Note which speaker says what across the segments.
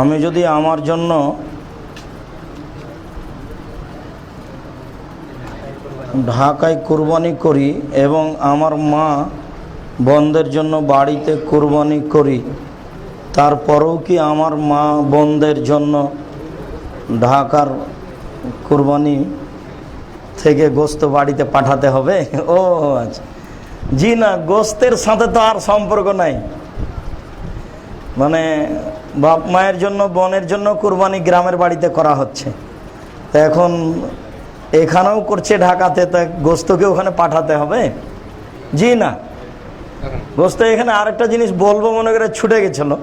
Speaker 1: আমি যদি আমার জন্য ঢাকায় কুরবানি করি এবং আমার মা বন্ধের জন্য বাড়িতে কুরবানি করি, তারপরেও কি আমার মা বোনদের জন্য ঢাকার কুরবানি থেকে গোস্ত বাড়িতে পাঠাতে হবে? ও আচ্ছা। জি না, গোস্তের সাথে তো আর সম্পর্ক নাই। মানে বাপ মায়ের জন্য, বোনের জন্য কুরবানি গ্রামের বাড়িতে করা হচ্ছে। তো এখন এখানেও করছে ঢাকাতে, তা গোস্তকে ওখানে পাঠাতে হবে? জি না। গোস্ত এখানে আরেকটা জিনিস বলব মনে করে ছুটে গেছিল।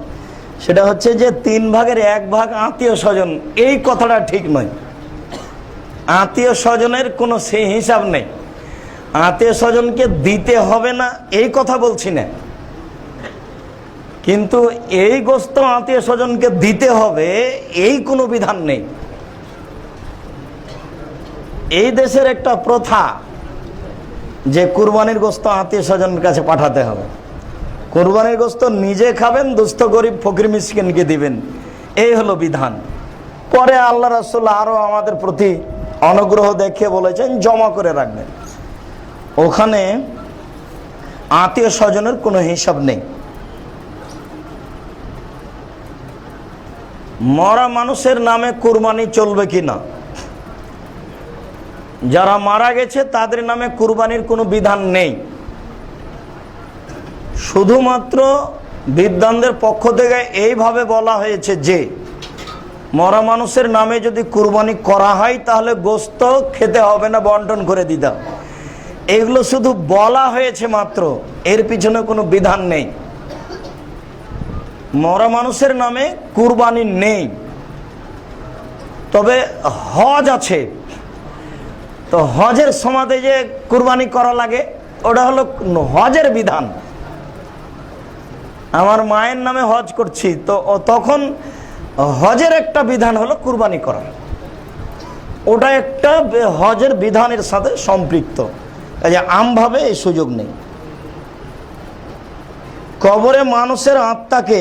Speaker 1: সেটা হচ্ছে যে তিন ভাগের এক ভাগ আত্মীয় স্বজন, এই কথাটা ঠিক নয়। আত্মীয় স্বজনের কোনো সেই হিসাব নেই। আত্মীয় স্বজনকে দিতে হবে না, এই কথা বলছি না। কিন্তু এই গোস্ত আত্মীয় স্বজনকে দিতে হবে, এই কোনো বিধান নেই। এই দেশের একটা প্রথা যে কুরবানির গোস্ত আত্মীয় স্বজনের কাছে পাঠাতে হবে। কোরবানির গোস্ত নিজে খাবেন, দুস্থ, গরিব, ফকির মিসকিনকে দিবেন। এই হলো বিধান। পরে আল্লাহ রাসুল্লাহ আরও আমাদের প্রতি অনুগ্রহ দেখিয়ে বলেছেন, জমা করে রাখবেন। ওখানে আত্মীয় স্বজনের কোনো হিসাব নেই। মরা মানুষের নামে কুরবানি চলবে কি না? যারা মারা গেছে, তাদের নামে কুরবানির কোনো বিধান নেই। শুধুমাত্র বিদ্বানদের পক্ষ থেকে এইভাবে বলা হয়েছে যে, মরা মানুষের নামে যদি কুরবানি করা হয়, তাহলে গোস্ত খেতে হবে না, বন্টন করে দিতে এগুলো শুধু বলা হয়েছে মাত্র, এর পিছনে কোনো বিধান নেই। মরা মানুষের নামে কুরবানি নেই। তবে হজ আছে। তো হজের সমাধে যে কুরবানি করা লাগে, ওটা হলো হজের বিধান। আমার মায়ের নামে হজ করছি, তো তখন হজের একটা বিধান হলো কুরবানি করা। ওটা একটা হজের বিধানের সাথে সম্পৃক্ত। আমভাবে এই সুযোগ নেই। কবরে মানুষের আত্মাকে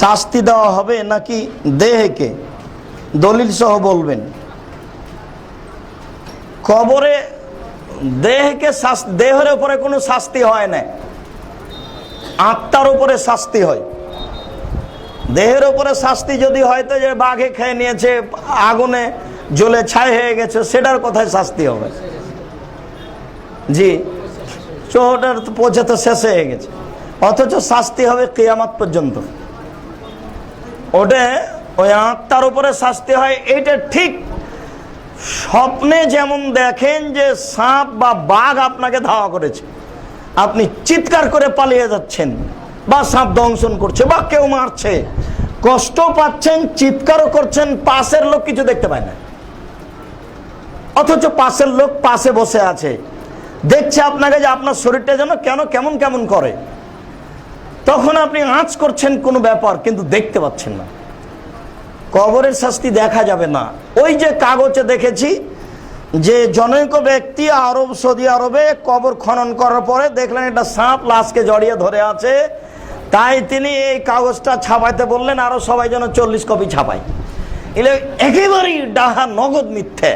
Speaker 1: শাস্তি দেওয়া হবে নাকি দেহকে? দলিল সহ বলবেন। কবরে দেহকে দেহের উপরে কোনো শাস্তি হয় না। আত্মার উপরে শাস্তি হয়। দেহের উপরে শাস্তি যদি হয়তো যে বাঘে খেয়ে নিয়েছে, আগুনে জ্বলে ছাই হয়ে গেছে, সেটার কথায় শাস্তি হবে। জি চোটার পৌঁছে তো শেষ হয়ে গেছে। অথচ শাস্তি হবে কেয়ামাত পর্যন্ত। ওটা, ওই আত্মার উপরে শাস্তি হয়, এইটা ঠিক। স্বপ্নে যেমন দেখেন যে সাপ বা বাঘ আপনাকে ধাওয়া করেছে, আপনি চিৎকার করে পালিয়ে যাচ্ছেন বা সাপ দংশন করছে বা কেউ মারছে, কষ্ট পাচ্ছেন, চিৎকারও করছেন, পাশের লোক কিছু দেখতে পায় না। অথচ পাশের লোক পাশে বসে আছে, দেখছে আপনাকে যে আপনার শরীরটা যেন কেন কেমন কেমন করে। তখন আপনি আঁচ করছেন কোনো ব্যাপার, কিন্তু দেখতে পাচ্ছেন না। কবরের শাস্তি দেখা যাবে না। ওই যে কাগজে দেখেছি যে জনৈক ব্যক্তি আরব, সৌদি আরবে কবর খনন করার পরে দেখলেন একটা সাপ লাশকে জড়িয়ে ধরে আছে। তাই তিনি এই কাগজটা ছাপাইতে বললেন, আরও সবাই যেন চল্লিশ কপি ছাপায়। এলে একেবারেই ডাহা নগদ মিথ্যে।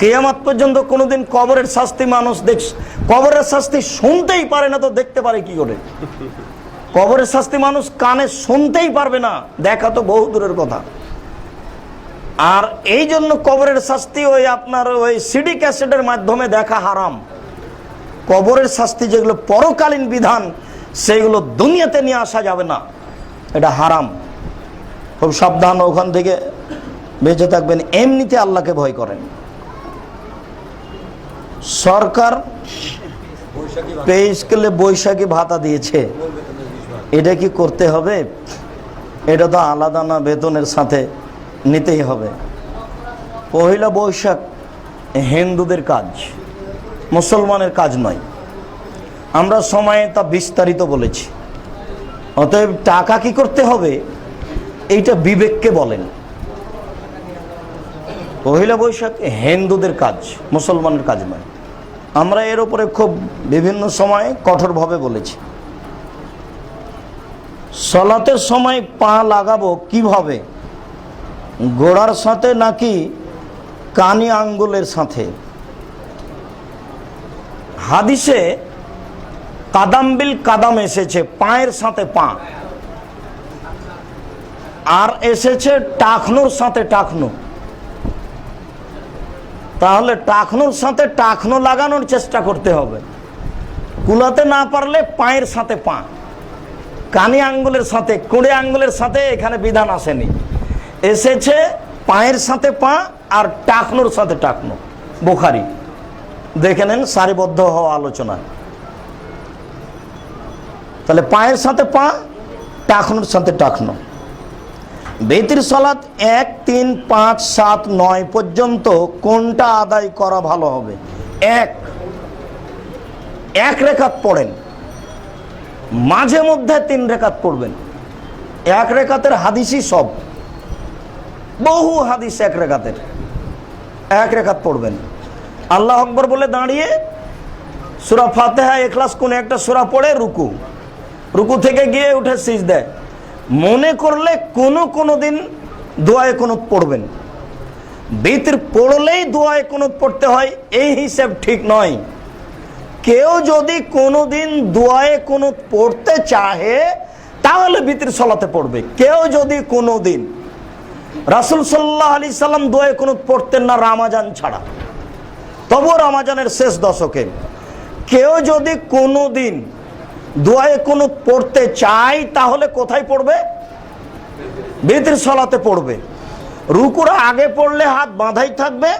Speaker 1: কেয়ামাত পর্যন্ত কোনোদিন কবরের শাস্তি মানুষ দেখ, কবরের শাস্তি শুনতেই পারে না, তো দেখতে পারে কি করে? কবরের শাস্তি মানুষ কানে শুনতেই পারবে না। দেখা তো বহু দূরের কথা। আর এই জন্য কবরের শাস্তি ওই আপনার ওই সিডি ক্যাসেটের মাধ্যমে দেখা হারাম। কবরের শাস্তি যেগুলো পরকালীন বিধান সেগুলো দুনিয়াতে নিয়ে আসা যাবে না। এটা হারাম। খুব সাবধান ওখান থেকে বেঁচে থাকবেন। এমনিতে আল্লাহকে ভয় করেন। সরকার পে স্কেলে বৈশাখী ভাতা দিয়েছে। এটা কি করতে হবে? এটা তো আলাদা না, বেতনের সাথে নিতেই হবে। পহিলা বৈশাখ হিন্দুদের কাজ, মুসলমানের কাজ নয়। আমরা সময়ে তা বিস্তারিত বলেছি। অতএব টাকা কি করতে হবে? এইটা বিবেককে বলেন। পহিলা বৈশাখ হিন্দুদের কাজ, মুসলমানের কাজ নয়। আমরা এর উপরে খুব বিভিন্ন সময়ে কঠোরভাবে বলেছি। সলাতের সময় পা লাগাবো কীভাবে? গোড়ার সাথে নাকি কানি আঙ্গুলের সাথে? হাদিসে কাদাম্বিল কাদাম এসেছে, পায়ের সাথে পা। আর এসেছে টাকনোর সাথে টাকনো তাহলে টাকনোর সাথে টাকনো লাগানোর চেষ্টা করতে হবে। কুলাতে না পারলে পায়ের সাথে পা। কানি আঙ্গুলের সাথে কুড়ে আঙ্গুলের সাথে এখানে বিধান আসেনি। এসেছে পায়ের সাথে পা আর টাকনোর সাথে টাকনো। বোখারি। দেখে নেন, সারিবদ্ধ হওয়া আলোচনা। তাহলে পায়ের সাথে পা, টাকনোর সাথে টাকনো। বেতির সলাৎ এক, তিন, পাঁচ, সাত, নয় পর্যন্ত কোনটা আদায় করা ভালো হবে? এক। এক রেখাত পড়েন। মাঝে মধ্যে তিন রেখাত পড়বেন। এক রেখাতের হাদিসই সব। বহু হাদিস এক রেখাতের। এক রেখাত পড়বেন। আল্লাহ আকবর বলে দাঁড়িয়ে সুরা ফাতেহা এখলাস কোন একটা সুরা পড়ে, রুকু। রুকু থেকে গিয়ে উঠে সিজ দেয় মনে করলে কোনো কোনো দিন দোয়ায় কোনো পড়বেন। বেতির পড়লেই দোয়ায় কোনো পড়তে হয়, এই হিসেব ঠিক নয়। কেউ যদি কোনো দিন দোয়ায় কোনো পড়তে চাহে, তাহলে বিতির সলাতে পড়বে। কেউ যদি কোনো দিন রাসুল সাল্লাহ আলি সাল্লাম দোয়ায় কোনো পড়তেন না রামাজান ছাড়া তবু রামাজানের শেষ দশকে। কেউ যদি কোনো দিন দোয়ায় কোনো পড়তে চায়, তাহলে কোথায় পড়বে? বেতির সলাতে পড়বে। রুকুর আগে পড়লে হাত বাঁধাই থাকবে,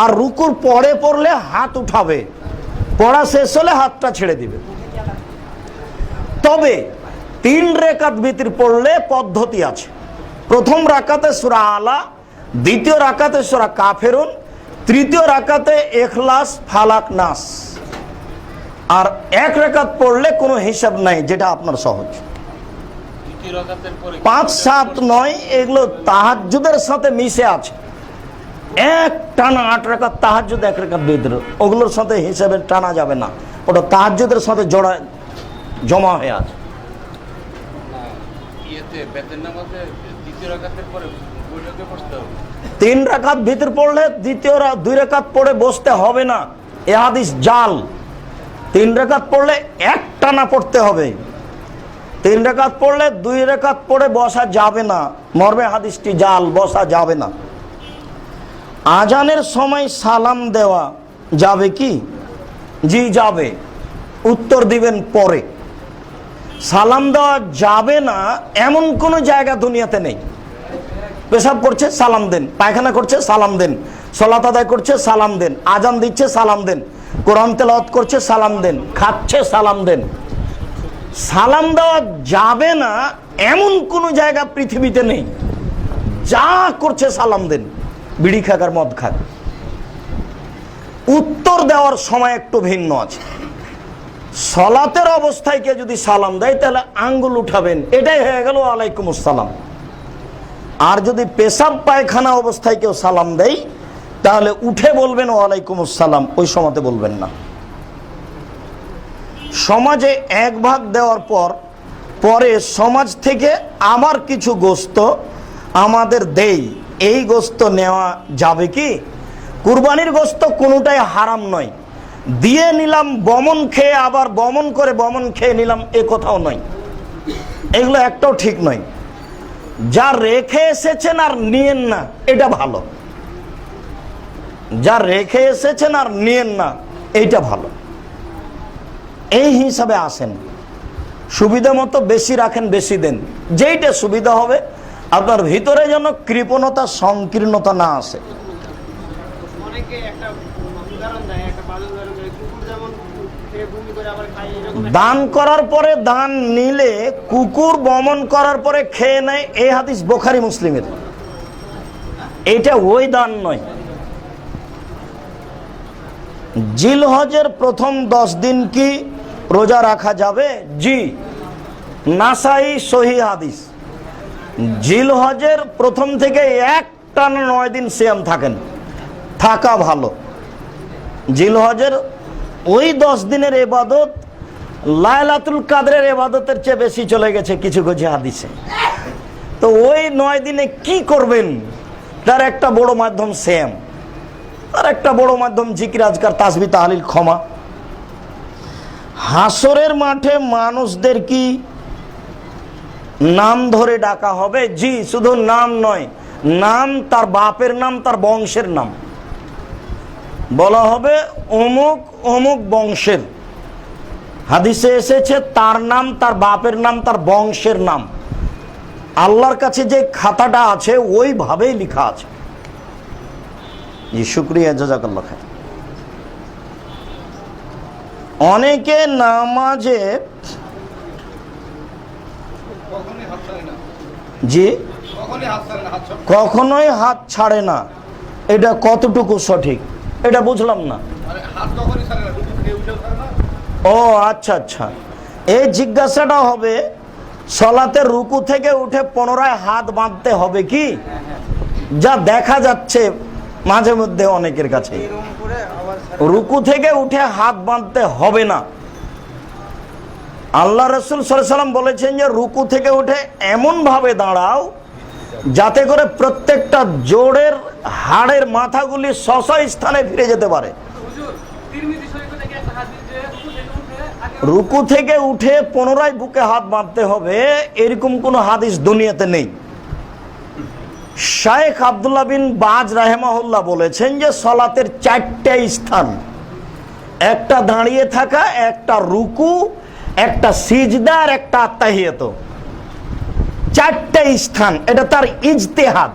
Speaker 1: আর রুকুর পরে পড়লে হাত উঠাবে। পড়া শেষ হলে হাতটা ছেড়ে দিবে। তবে তিন রেখাত ভিতির পড়লে পদ্ধতি আছে। প্রথম রাকাতে সুরা আলা দ্বিতীয় রাকাতে সুরা কাফেরুন তৃতীয় রাকাতে এখলাস ফালাক নাস। আর এক রেখাত পড়লে কোনো হিসাব নাই যেটা আপনার সহজ। পাঁচ সাত নয় এগুলো তাহাজ্জুদের সাথে মিশে আছে। এক টানা আট রেখাত তাহাজ্জুদ এক রেখাত বেদের ওগুলোর সাথে হিসাবে টানা যাবে না। ওটা তাহাজ্জুদের সাথে জড়া জমা হয়ে আছে। তিন রাকাত ভিতর পড়লে দ্বিতীয় দুই রেখাত পড়ে বসতে হবে না। এ হাদিস জাল। তিন রেখাত পড়লে এক টানা পড়তে হবে। তিন রেখাত পড়লে দুই রেখাত পড়ে বসা যাবে না। মর্মে হাদিসটি জাল বসা যাবে না। আজানের সময় সালাম দেওয়া যাবে কি? জি, যাবে। উত্তর দিবেন পরে। সালাম দেওয়া যাবে না, এমন কোনো জায়গা দুনিয়াতে নেই। পেশাব করছে, সালাম দেন। পায়খানা করছে, সালাম দেন। সলাত আদায় করছে, সালাম দেন। আজান দিচ্ছে, সালাম দেন। কোরআন তেলাওয়াত করছে, সালাম দেন। খাচ্ছে, সালাম দেন। সালাম দেওয়া যাবে না, এমন কোনো জায়গা পৃথিবীতে নেই। যা করছে, সালাম দেন। বিড়ি খাক আর মদ খাক। উত্তর দেওয়ার সময় একটু ভিন্ন আছে। সলাতের অবস্থায় কেউ যদি সালাম দেয়, তাহলে আঙ্গুল উঠাবেন। এটাই হয়ে গেল, আলাইকুম আসসালাম। আর যদি পেশাব পায়খানা অবস্থায় কেউ সালাম দেয়, তাহলে উঠে বলবেন, ওয়ালাইকুম আসসালাম। ওই সময়তে বলবেন না। সমাজে এক ভাগ দেওয়ার পর, পরে সমাজ থেকে আবার কিছু গোস্ত আমাদের দেই। এই গোস্ত নেওয়া যাবে কি? কুরবানির গোস্ত কোনোটাই হারাম নয়। দিয়ে নিলাম, বমন খেয়ে আবার বমন করে বমন খেয়ে নিলাম, এ কথাও নয়। এগুলো একটাও ঠিক নয়। যা রেখে এসেছেন আর নিয়েন না, এটা ভালো। যা রেখে এসেছেন আর নিয়েন না, এইটা ভালো। এই হিসাবে আসেন। সুবিধা মতো বেশি রাখেন, বেশি দেন। যেইটা সুবিধা হবে আপনার ভিতরে যেন কৃপণতা সংকীর্ণতা না আসে। দান করার পরে দান নিলে কুকুর বমন করার পরে খেয়ে নেয় এই হাদিস বোখারি মুসলিমের। এটা ওই দান নয়। জিল হজের প্রথম দশ দিন কি রোজা রাখা যাবে? জি। নাসাই সহি হাদিস। জিল হজের প্রথম থেকে এক টানা নয় দিন সিয়াম থাকেন। থাকা ভালো। জিল হজের ওই দশ দিনের এবাদত লায়লাতুল কাদরের এবাদতের চেয়ে বেশি চলে গেছে কিছু কিছু হাদিসে। তো ওই নয় দিনে কি করবেন? তার একটা বড় মাধ্যম সেম আর একটা বড় মাধ্যম জিকির, আজকার তাসবি, তাহলিল, ক্ষমা। হাসরের মাঠে মানুষদের কি নাম ধরে ডাকা হবে, জি, শুধু নাম নয়, নাম তার বাপের নাম, তার বংশের নাম। বলা হবে অমুক অমুক বংশের। হাদিসে এসেছে, তার নাম, তার বাপের নাম, তার বংশের নাম। আল্লাহর কাছে যে খাতাটা আছে, ওইভাবেই লেখা আছে। জি, শুক্রিয়া, জাজাকাল্লাহ খায় অনেকে নামাজে
Speaker 2: কখনই হাত ছাড়ে না
Speaker 1: জি?
Speaker 2: কখনই হাত ছাড়ে না।
Speaker 1: এটা কতটুকু সঠিক? এটা বুঝলাম না। ও আচ্ছা আচ্ছা। এই জিজ্ঞাসাটা হবে সলাতে রুকু থেকে উঠে পুনরায় হাত বাঁধতে হবে কি? যা দেখা যাচ্ছে মাঝে মধ্যে অনেকের কাছে। রুকু থেকে উঠে হাত বাঁধতে হবে না। আল্লাহ রসুল সাল্লাম বলেছেন যে, রুকু থেকে উঠে এমন ভাবে দাঁড়াও যাতে করে প্রত্যেকটা জোড়ের হাড়ের মাথাগুলি স্ব স্থানে ফিরে যেতে পারে। রুকু থেকে উঠে পুনরায় বুকে হাত বাঁধতে হবে, এরকম কোনো হাদিস দুনিয়াতে নেই। শায়েখ আবদুল্লাহ বিন বাজ রাহেমাহুল্লাহ বলেছেন যে, সলাতের চারটে স্থান, একটা দাঁড়িয়ে থাকা, একটা রুকু একটা সিজদা আর একটা আত্মাহিয়ত। চারটে স্থান, এটা তার ইজতেহাদ।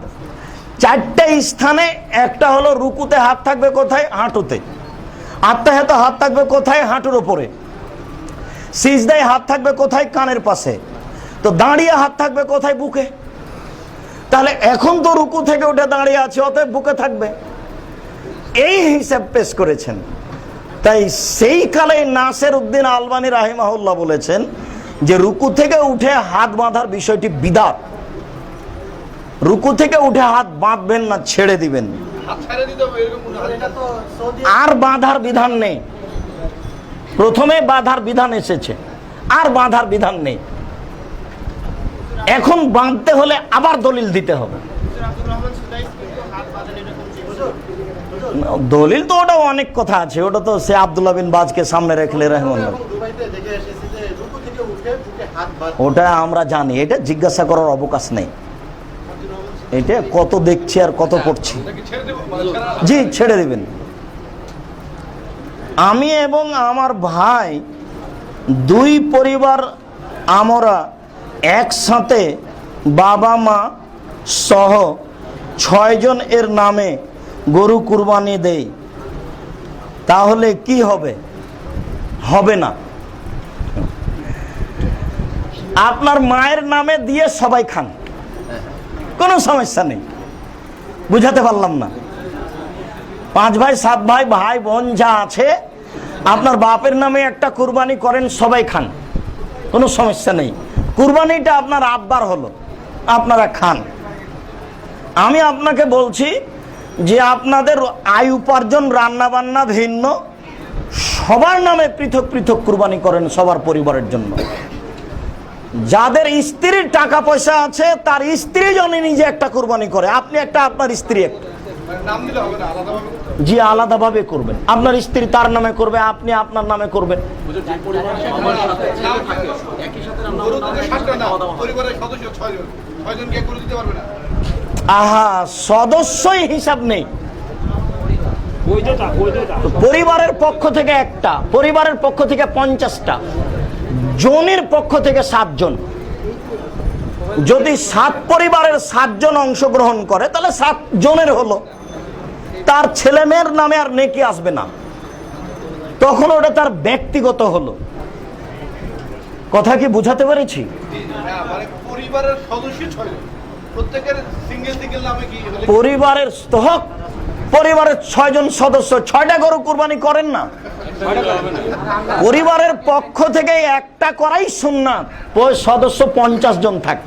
Speaker 1: চারটে স্থানে একটা হলো রুকুতে হাত থাকবে কোথায়? হাঁটুতে। আত্মাহিয়ত হাত থাকবে কোথায়? হাঁটুর ওপরে সিজদায় হাত থাকবে কোথায়? কানের পাশে। তো দাঁড়িয়ে হাত থাকবে কোথায়? বুকে। তাহলে এখন তো রুকু থেকে উঠে দাঁড়িয়ে আছে, অতএব বুকে থাকবে। এই হিসাব পেশ করেছেন। তাই সেই কালে নাসের উদ্দিন আলবানী রাহিমাহুল্লাহ বলেছেন যে রুকু থেকে উঠে হাত বাঁধার বিষয়টি বিদাত। রুকু থেকে উঠে হাত বাঁধবেন না, ছেড়ে দিবেন। আর বাঁধার বিধান নেই। প্রথমে বাঁধার বিধান এসেছে, আর বাঁধার বিধান নেই। এখন বাঁধতে হলে আবার দলিল দিতে হবে
Speaker 3: হুজুর আব্দুর রহমান সুদাইস কিন্তু হাত বাঁধেন এরকম ছিল হুজুর
Speaker 1: দলিল তো ওটা অনেক কথা আছে, ওটা তো সে আবদুল্লাহ বিন বাজকে সামনে রাখলে রহমান ওটা আমরা জানি, এটা জিজ্ঞাসা করার অবকাশ নেই। এটা কত দেখছি আর কত পড়ছি। জি, ছেড়ে দিবেন। আমি এবং আমার ভাই দুই পরিবার আমরা একসাথে বাবা মা সহ ছয়জন এর নামে গরু কুরবানি দেই, তাহলে কি হবে? হবে না। আপনার মায়ের নামে দিয়ে সবাই খান। কোনো সমস্যা নেই। বুঝাতে পারলাম না। পাঁচ ভাই, সাত ভাই ভাই, বোন যা আছে, আপনার বাপের নামে একটা কুরবানি করেন, সবাই খান। কোনো সমস্যা নেই। কুরবানিটা আপনার আব্বার হলো। আপনারা খান। আমি আপনাকে বলছি যে আপনাদের আয় উপার্জন রান্না বান্না ভিন্ন সবার নামে পৃথক পৃথক কুরবানি করেন সবার পরিবারের জন্য। যাদের স্ত্রীর টাকা পয়সা আছে তার স্ত্রী জনে নিজে একটা কুরবানি করে আপনি একটা আপনার স্ত্রী একটা।
Speaker 2: মানে
Speaker 1: জি আলাদাভাবে করবেন। আপনার স্ত্রী তার নামে করবে আপনি আপনার নামে করবেন। আহা, সদস্যই হিসাব নেই। পরিবারের পক্ষ থেকে একটা, পরিবারের পক্ষ থেকে পঞ্চাশটা জনের পক্ষ থেকে সাতজন। যদি সাত পরিবারের সাতজন অংশগ্রহণ করে, তাহলে সাত জনের হলো। তার ছেলে মেয়ের নামে আর নেকি আসবে না। তখন ওটা তার ব্যক্তিগত হলো। কথা কি বুঝাতে পেরেছি?
Speaker 2: হ্যাঁ মানে পরিবারের সদস্য ছয়জন প্রত্যেকের সিঙ্গেল সিঙ্গেল নামে কি হলে
Speaker 1: পরিবারের স্তহক পরিবারের ছয়জন সদস্য ছয়টা গরু কুরবানি করেন না। পরিবারের পক্ষ থেকে একটা করাই সুন্নাত সদস্য পঞ্চাশ জন থাকে।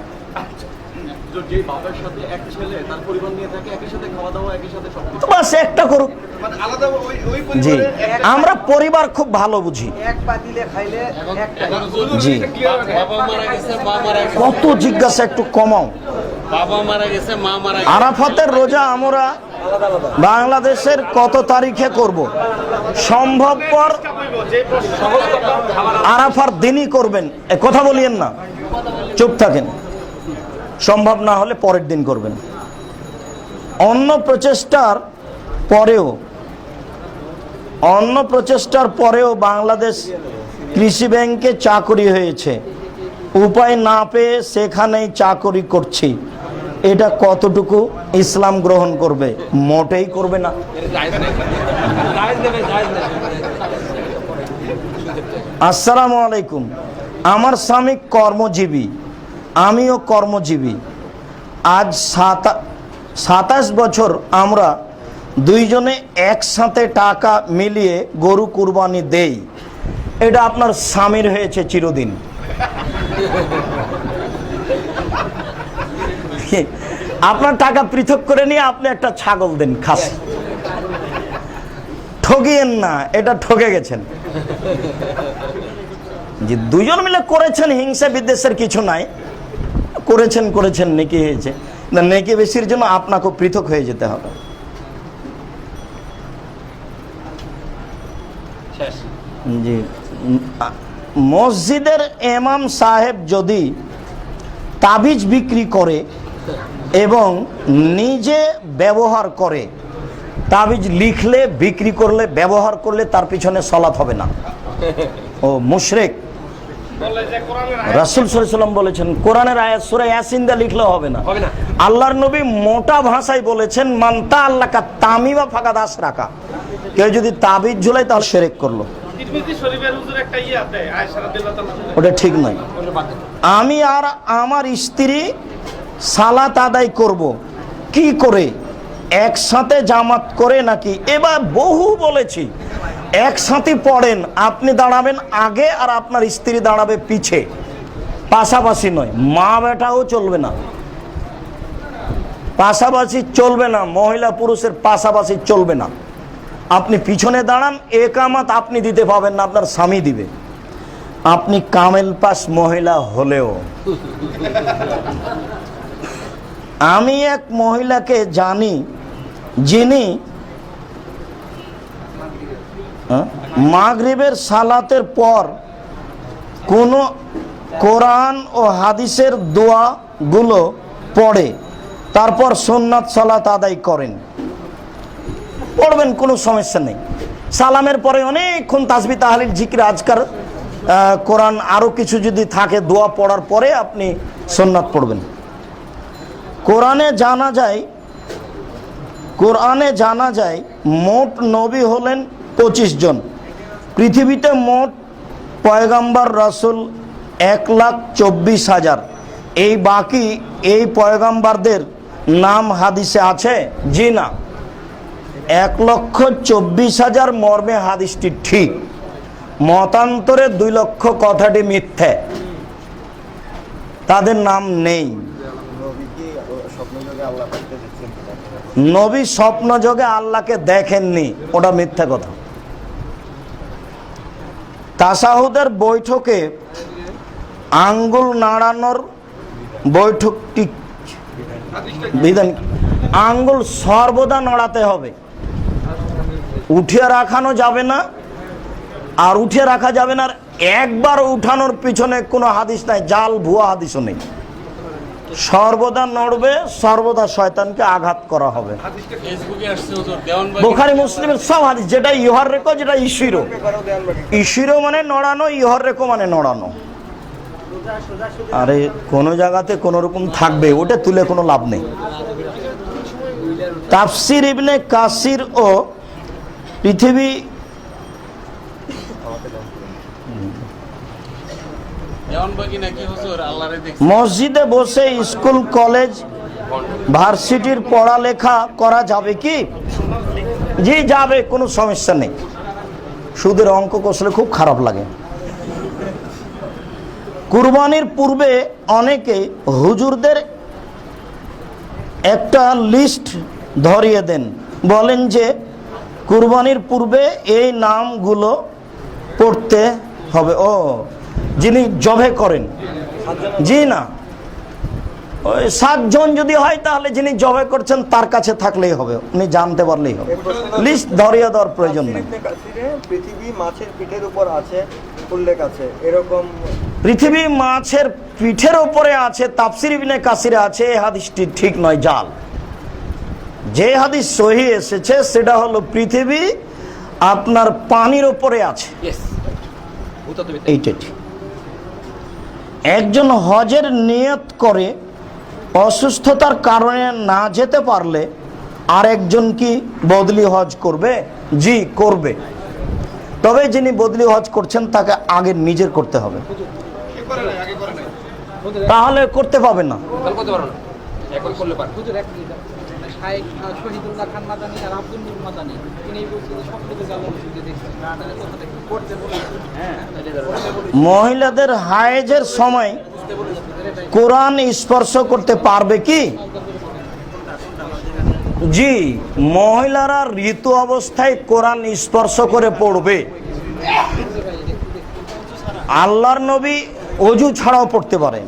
Speaker 4: যে বাবার সাথে এক ছেলে তার পরিবার নিয়ে থাকে একই সাথে খাওয়া দাওয়া একই সাথে সব
Speaker 1: তো বাস একটা করুক
Speaker 2: মানে আলাদা ওই ওই
Speaker 1: জি। আমরা পরিবার খুব ভালো বুঝি।
Speaker 3: এক পাতিলে খাইলে একটা
Speaker 5: এখন
Speaker 1: জি।
Speaker 5: যদি বাবা মারা গেছে মা মারা গেছে।
Speaker 1: কত জিজ্ঞাসা একটু কমাও। আরাফাতের রোজা আমরা বাংলাদেশের কত তারিখে করব? সম্ভবপর আরাফার দিনই করবেন। কথা বলিয়েন না। চুপ থাকেন। সম্ভব না হলে পরের দিন করবেন। অন্য প্রচেষ্টার পরেও, অন্য প্রচেষ্টার পরেও বাংলাদেশ কৃষি ব্যাংকে চাকরি হয়েছে। উপায় না পেয়ে সেখানেই চাকরি করছি। এটা কতটুকু ইসলাম গ্রহণ করবে? মোটেই করবে না। আসসালামু আলাইকুম। আমার স্বামী কর্মজীবী, আমিও কর্মজীবী। আজ সাতা, সাতাশ বছর আমরা দুইজনে একসাথে টাকা মিলিয়ে গরু কুরবানি দেই। এটা আপনার স্বামীর হয়েছে চিরদিন। আপনার টাকা পৃথক করে নিয়ে আপনি একটা ছাগল দেন খাস। ঠগিয়েন না এটা ঠকে গেছেন। যে দুজন মিলে করেছেন হিংসা বিদ্বেষের কিছু নাই। করেছেন করেছেন নেকি হয়েছে। না নেকি বেশির জন্য আপনাকে পৃথক হয়ে যেতে হবে। জি। মসজিদের এমাম সাহেব যদি তাবিজ বিক্রি করে এবং নিজে ব্যবহার করে তাবিজ লিখলে বিক্রি করলে ব্যবহার করলে তার পিছনে সলাৎ হবে না। ও মুশরেক। রাসুল সাল্লাম বলেছেন কোরআনের আয়াত সুরা ইয়াসিনদা লিখলেও হবে না। আল্লাহর নবী মোটা ভাষায় বলেছেন মান্তা আল্লাহকা তামিমা ফাঁকা দাস রাখা কেউ যদি তাবিজ ঝুলাই তাহলে সেরেক করল।
Speaker 2: ইয়ে
Speaker 1: ওটা ঠিক নয়। আমি আর আমার স্ত্রী সালাত আদায় করব। কি করে? একসাথে জামাত করে নাকি? এবার বহু বলেছি। একসাথে পড়েন, আপনি দাঁড়াবেন আগে আর আপনার স্ত্রী দাঁড়াবে পিছে। পাশাপাশি নয়, মা বেটাও চলবে না। পাশাপাশি চলবে না, মহিলা পুরুষের পাশাপাশি চলবে না। আপনি পিছনে দাঁড়ান একামাত আপনি দিতে পাবেন না, আপনার স্বামী দিবে। আপনি কামেল পাস মহিলা হলেও। আমি এক মহিলাকে জানি যিনি মাগরিবের সালাতের পর কোনো কোরআন ও হাদিসের দোয়াগুলো পড়ে, তারপর সোননাথ সালাত আদায় করেন। পড়বেন, কোনো সমস্যা নেই। সালামের পরে অনেকক্ষণ তাসবি তাহালিল জিকির আজকার কোরআন আরও কিছু যদি থাকে দোয়া পড়ার পরে আপনি সোননাথ পড়বেন। কোরআনে জানা যায়, কোরআনে জানা যায় মোট নবী হলেন পঁচিশ জন। পৃথিবীতে মোট পয়গাম্বার রাসুল এক লাখ চব্বিশ হাজার। এই বাকি এই পয়গাম্বারদের নাম হাদিসে আছে? জি না। এক লক্ষ চব্বিশ হাজার মর্মে হাদিসটি ঠিক। মতান্তরে দুই লক্ষ কথাটি মিথ্যে। তাদের নাম নেই। নবী স্বপ্ন যোগে আল্লাহকে দেখেননি, ওটা মিথ্যা কথা। তাসাহুদের বৈঠকে আঙ্গুল নাড়ানোর বৈঠকটি বিধান আঙ্গুল সর্বদা নড়াতে হবে। উঠিয়ে রাখানো যাবে না, আর উঠিয়ে রাখা যাবে না, আর একবার উঠানোর পিছনে কোনো হাদিস নাই, জাল ভুয়া হাদিসও নেই। সর্বদা নড়বে সর্বদা শয়তানকে আঘাত করা হবে। বোখারি মুসলিমের সব হাদিস যেটা ইহর রেখো যেটা ইশিরো। ইশিরো মানে নড়ানো ইহর রেখো মানে নড়ানো। আরে কোনো জায়গাতে কোনো রকম থাকবে ওটা তুলে কোনো লাভ নেই। তাফসির ইবনে কাসির ও পৃথিবী
Speaker 5: দেওয়ানবাগি নাকি হুজুর আল্লাহরে দেখছে
Speaker 1: মসজিদে বসে স্কুল, কলেজ, ভার্সিটির পড়ালেখা করা যাবে কি? জি, যাবে, কোনো সমস্যা নেই। সুদের অঙ্ক কষলে খুব খারাপ লাগে। কুরবানির পূর্বে অনেকে হুজুরদের একটা লিস্ট ধরিয়ে দেন। বলেন যে, কুরবানির পূর্বে এই নামগুলো পড়তে হবে। ও যিনি জবে করেন। জি না। ওই সাতজন যদি হয় তাহলে যিনি জবে করছেন তার কাছে থাকলেই হবে উনি জানতে পারলেই হবে। লিস্ট ধরিয়ে দেওয়ার প্রয়োজন নেই।
Speaker 6: পৃথিবী মাছের পিঠের উপর আছে উল্লেখ আছে এরকম
Speaker 1: পৃথিবী মাছের পিঠের উপরে আছে তাপসির ইবনে কাসিরে আছে এই হাদিসটি ঠিক নয় জাল। যে হাদিস সহি এসেছে সেটা হলো পৃথিবী আপনার পানির উপরে আছে। এইটা ঠিক। একজন হজের নিয়ত করে অসুস্থতার কারণে না যেতে পারলে আর একজন কি বদলি হজ করবে? জি, করবে। তবে যিনি বদলি হজ করছেন, তাকে আগে নিজের করতে হবে। তাহলে করতে পাবে না। মহিলাদের হায়েজের সময় কোরআন স্পর্শ করতে পারবে কি? জি, মহিলারা ঋতু অবস্থায় কোরআন স্পর্শ করে পড়বে। আল্লাহর নবী অজু ছাড়াও পড়তে পারে।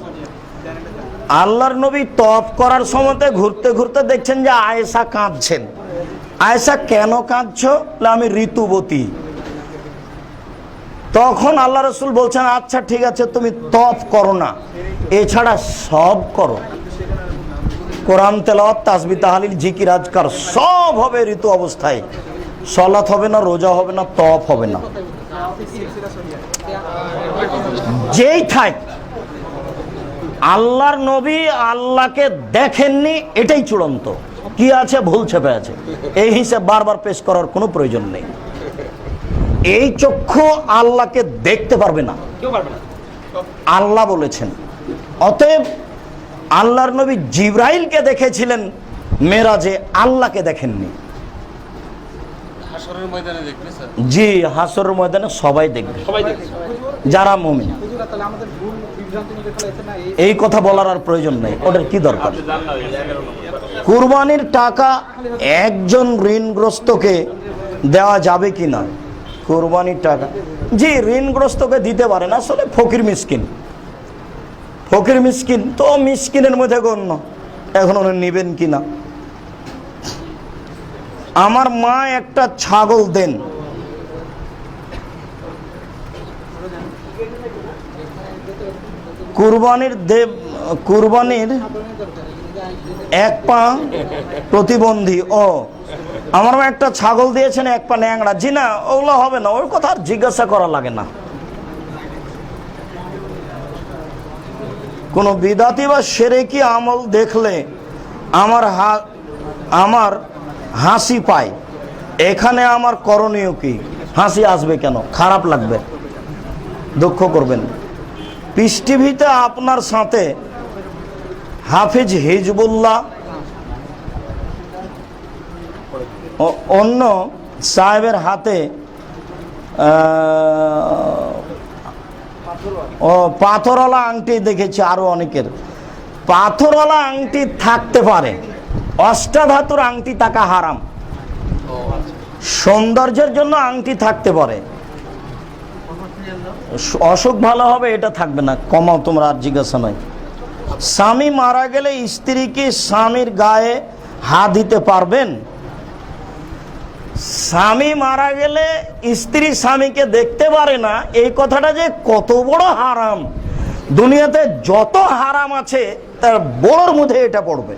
Speaker 1: আল্লাহর নবী তপ করার সময়তে ঘুরতে ঘুরতে দেখছেন যে আয়েশা কাঁদছেন। আয়েশা কেন কাঁদছ? আমি ঋতুবতী। তখন আল্লাহ রসুল বলছেন আচ্ছা ঠিক আছে, তুমি তপ করো না। এছাড়া সব করো। কোরআন তেলাওয়াত তাসবি তাহালিল, জিকির, আজকার সব হবে ঋতু অবস্থায়। সলাৎ হবে না, রোজা হবে না তপ হবে না। যেই থাক, আল্লাহর নবী আল্লাহকে দেখেননি, এটাই চূড়ান্ত। কি আছে? ভুল ছেপে আছে। এই হিসেবে বারবার পেশ করার কোনো প্রয়োজন নেই। এই চক্ষু আল্লাহকে দেখতে পারবে না।
Speaker 5: কেউ পারবে না।
Speaker 1: আল্লাহ বলেছেন অতএব আল্লাহর নবী জিব্রাইলকে দেখেছিলেন মেরাজে আল্লাহকে দেখেননি।
Speaker 5: হাসরের ময়দানে দেখবে স্যার।
Speaker 1: জি হাসর ময়দানে সবাই দেখবে। যারা মমিন।
Speaker 3: হুজুর তাহলে আমাদের ভুল বিভ্রান্তি মধ্যে ফেলাইছে না এই
Speaker 1: এই কথা বলার আর প্রয়োজন নেই ওটার কি দরকার? কুরবানির টাকা একজন ঋণগ্রস্তকে দেওয়া যাবে কি না? কুরবানির টাকা। জি, ঋণগ্রস্তকে দিতে পারেন আসলে ফকির মিসকিন। ফকির মিসকিন তো মিসকিনের মধ্যে গণ্য। এখন উনি নেবেন কি না আমার মা একটা ছাগল দেন। কুরবানির দেব, কুরবানির এক পা প্রতিবন্ধী ও আমার একটা ছাগল দিয়েছেন, এক পা ন্যাংরা জি না, ওগুলো হবে না, ওর কথা আর জিজ্ঞাসা করা লাগে না। কোনো বিদাতি বা সেরেকি আমল দেখলে আমার হা, আমার হাসি পায়। এখানে আমার করণীয় কি? হাসি আসবে কেন? খারাপ লাগবে। দুঃখ করবেন। পিস টিভিতে আপনার সাথে হাফিজ হিজবুল্লাহ ও- অন্য সাহেবের হাতে ও পাথরওয়ালা আংটি দেখেছি আরও অনেকের। পাথরওয়ালা আংটি থাকতে পারে, অষ্টাধাতুর আংটি থাকা হারাম। সৌন্দর্যের জন্য আংটি থাকতে পারে। অসুখ ভালো হবে, এটা থাকবে না, কমাও তোমরা আর জিজ্ঞাসা নয় স্বামী মারা গেলে স্ত্রী কি স্বামীর গায়ে হাত দিতে পারবেন? স্বামী মারা গেলে স্ত্রী স্বামীকে দেখতে পারে না এই কথাটা যে কত বড় হারাম। দুনিয়াতে যত হারাম আছে তার বড়র মধ্যে এটা পড়বে।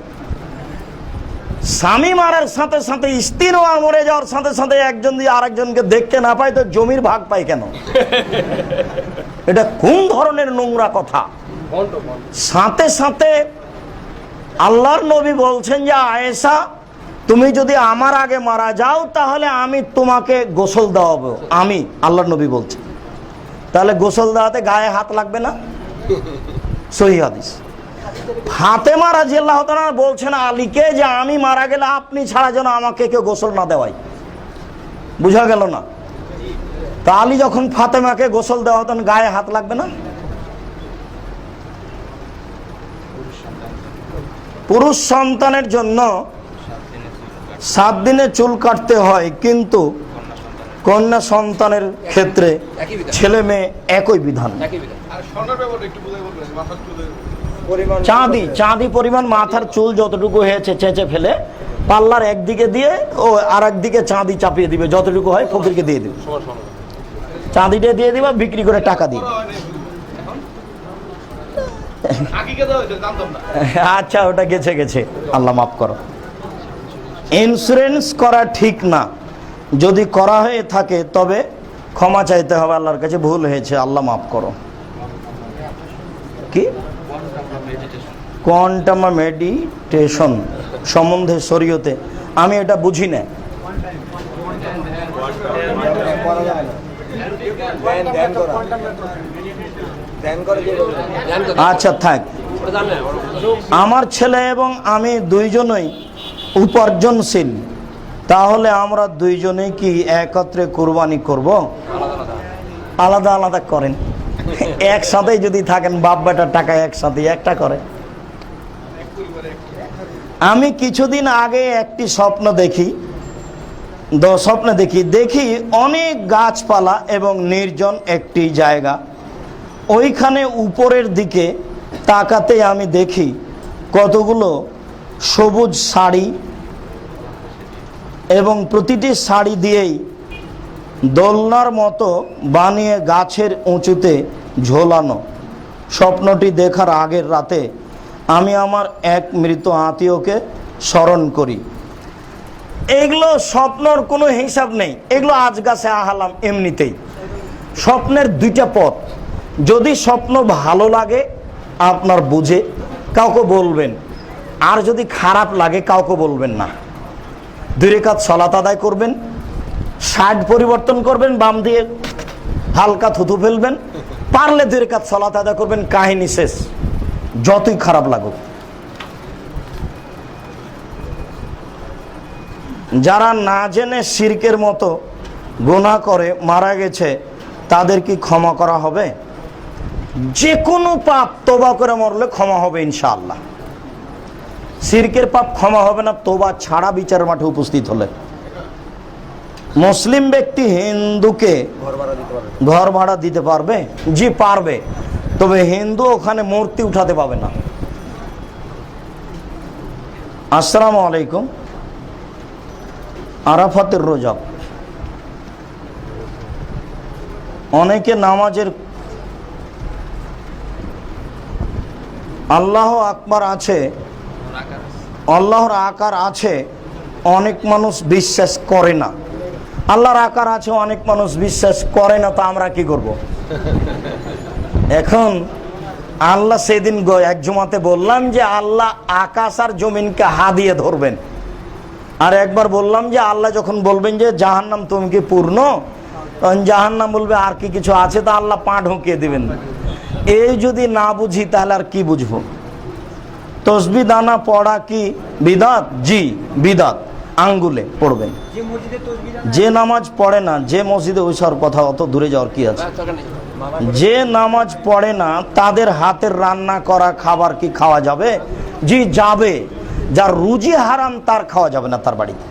Speaker 1: স্বামী মারার সাথে সাথে স্ত্রীও মরে যাওয়ার সাথে সাথে একজন দিয়ে আরেকজনকে দেখতে না পায় তো জমির ভাগ পায় কেন? এটা কোন ধরনের নোংরা কথা? সাথে সাথে আল্লাহর নবী বলছেন যে আয়েশা তুমি যদি আমার আগে মারা যাও, তাহলে আমি তোমাকে গোসল দেওয়াবো। আমি, আল্লাহর নবী বলছেন তাহলে গোসল দেওয়াতে গায়ে হাত লাগবে না? সহি হাদিস। ফাতেমা রাজি আল্লাহ বলছেন, আলীকে যে আমি মারা গেলে আপনি ছাড়া যেন আমাকে কেউ গোসল না দেওয়াই বুঝা গেল না? তা আলী যখন ফাতেমাকে গোসল দেওয়া হতেন গায়ে হাত লাগবে না? পুরুষ সন্তানের জন্য সাত দিনে চুল কাটতে হয় কিন্তু কন্যা সন্তানের ক্ষেত্রে ছেলে মেয়ে একই বিধান।
Speaker 3: একই বিধান।
Speaker 2: আর স্বর্ণের ব্যাপারটা একটু বুঝাই বলবেন মাথার চুলে
Speaker 6: পরিমাণ
Speaker 1: চাঁদি চাঁদি পরিমাণ মাথার চুল যতটুকু হয়েছে চেঁচে ফেলে পাল্লার একদিকে দিয়ে ও আর একদিকে চাঁদি চাপিয়ে দিবে যতটুকু হয় ফকিরকে দিয়ে দিবে। চাঁদিটা দিয়ে দিবা বিক্রি করে টাকা দিবে।
Speaker 2: না।
Speaker 1: আচ্ছা ওটা গেছে গেছে। আল্লাহ মাফ করো। ইন্স্যুরেন্স করা ঠিক না। যদি করা হয়ে থাকে, তবে ক্ষমা চাইতে হবে, আল্লাহর কাছে ভুল হয়েছে, আল্লাহ মাফ করো। কি? কোয়ান্টাম মেডিটেশন সম্বন্ধে শরীয়তে। আমি এটা বুঝি না। আচ্ছা থাক। আমার ছেলে এবং আমি দুইজনই উপার্জনশীল। তাহলে আমরা দুইজনেই কি একত্রে কোরবানি করব? আলাদা আলাদা করেন। একসাথে যদি থাকেন, বাপ বেটার টাকা একসাথে একটা করে। আমি কিছুদিন আগে একটি স্বপ্ন দেখি স্বপ্নে দেখি দেখি অনেক গাছপালা এবং নির্জন একটি জায়গা। ওইখানে উপরের দিকে তাকাতে আমি দেখি কতগুলো সবুজ শাড়ি এবং প্রতিটি শাড়ি দিয়েই দোলনার মতো বানিয়ে গাছের উঁচুতে ঝোলানো। স্বপ্নটি দেখার আগের রাতে আমি আমার এক মৃত আত্মীয়কে স্মরণ করি। এগুলো স্বপ্নর কোনো হিসাব নেই। এগুলো আজ গাছে আহালাম এমনিতেই। স্বপ্নের দুইটা পথ। যদি স্বপ্ন ভালো লাগে, আপনার বুঝে কাউকে বলবেন। আর যদি খারাপ লাগে, কাউকে বলবেন না। দুই রেখাত সলাত আদায় করবেন শার্ট পরিবর্তন করবেন, বাম দিয়ে হালকা থুতু ফেলবেন, পারলে দুই রেখাত সলাত আদায় করবেন, কাহিনী শেষ। যতই খারাপ লাগুক। যারা না জেনে শিরকের মতো গোনা করে, মারা গেছে, তাদের কি ক্ষমা করা হবে? যে কোনো পাপ তোবা করে মরলে ক্ষমা হবে ইনশাআল্লাহ। শিরকের পাপ ক্ষমা হবে না, তোবা ছাড়া বিচার মাঠে উপস্থিত হলে। মুসলিম ব্যক্তি হিন্দুকে
Speaker 6: ঘর ভাড়া দিতে
Speaker 1: পারবে? জি, পারবে। তবে হিন্দু ওখানে মূর্তি উঠাতে পাবে না। আসসালামু আলাইকুম। আরাফাতের রোজা। অনেকে নামাজের আল্লাহ আকবার আছে আল্লাহর আকার আছে, অনেক মানুষ বিশ্বাস করে না। আল্লাহর আকার আছে, অনেক মানুষ বিশ্বাস করে না, তা আমরা কি করব? এখন আল্লাহ সেদিন এক জমাতে বললাম যে আল্লাহ আকাশ আর জমিনকে হা দিয়ে ধরবেন। আর একবার বললাম যে আল্লাহ যখন বলবেন যে জাহান্নাম তুমি কি পূর্ণ? তখন জাহান্নাম বলবে, আর কি কিছু আছে? তা আল্লাহ পা ঢুকিয়ে দিবেন। এই যদি না বুঝি, তাহলে আর কি বুঝব? তসবি দানা পড়া কি বিদাত? জি বিদাত। আঙ্গুলে পড়বেন। যে নামাজ পড়ে না যে মসজিদে ওইসব কথা অত দূরে যাওয়ার কি আছে? যে নামাজ পড়ে না তাদের হাতের রান্না করা খাবার কি খাওয়া যাবে? জি যাবে। যার রুজি হারাম তার খাওয়া যাবে না তার বাড়িতে।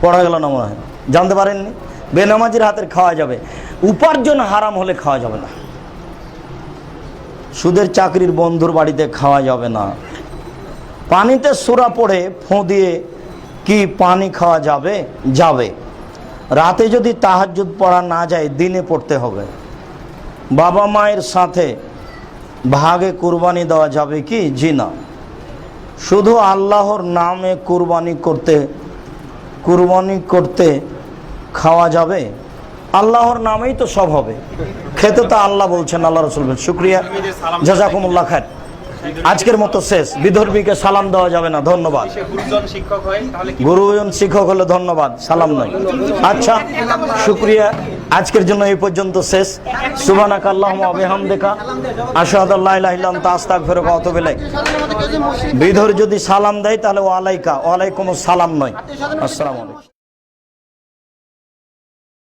Speaker 1: পড়া গেল না মনে হয়? জানতে পারেননি? বেনামাজির হাতের খাওয়া যাবে। উপার্জন হারাম হলে খাওয়া যাবে না। সুদের চাকরির বন্ধুর বাড়িতে খাওয়া যাবে না। পানিতে সুরা পড়ে ফোঁ দিয়ে কি পানি খাওয়া যাবে? যাবে। রাতে যদি তাহাজ্জুদ পড়া না যায়, দিনে পড়তে হবে। বাবা মায়ের সাথে ভাগে কুরবানি দেওয়া যাবে কি? জি না। শুধু আল্লাহর নামে কুরবানি করতে কুরবানি করতে খাওয়া যাবে? আল্লাহর নামেই তো সব হবে। খেতে তো আল্লাহ বলছেন, আল্লাহ রসুল শুক্রিয়া। জাজাকুমুল্লাহ খান আজকের মতো শেষ। বিধর্মীকে সালাম দেওয়া যাবে না, ধন্যবাদ।
Speaker 4: গুরুজন শিক্ষক
Speaker 1: হলে ধন্যবাদ, সালাম নয় আচ্ছা শুক্রিয়া। আজকের জন্য এই পর্যন্ত শেষ। সুবানাক আল্লাহ ইলাহা ইল্লা আনতা, আস্তাগফিরুকা ওয়া আতুবু ইলাইক। বিধর যদি সালাম দেয়, তাহলে ওয়ালাইকা ওয়ালাইকুম সালাম নয়। আসসালামু আলাইকুম।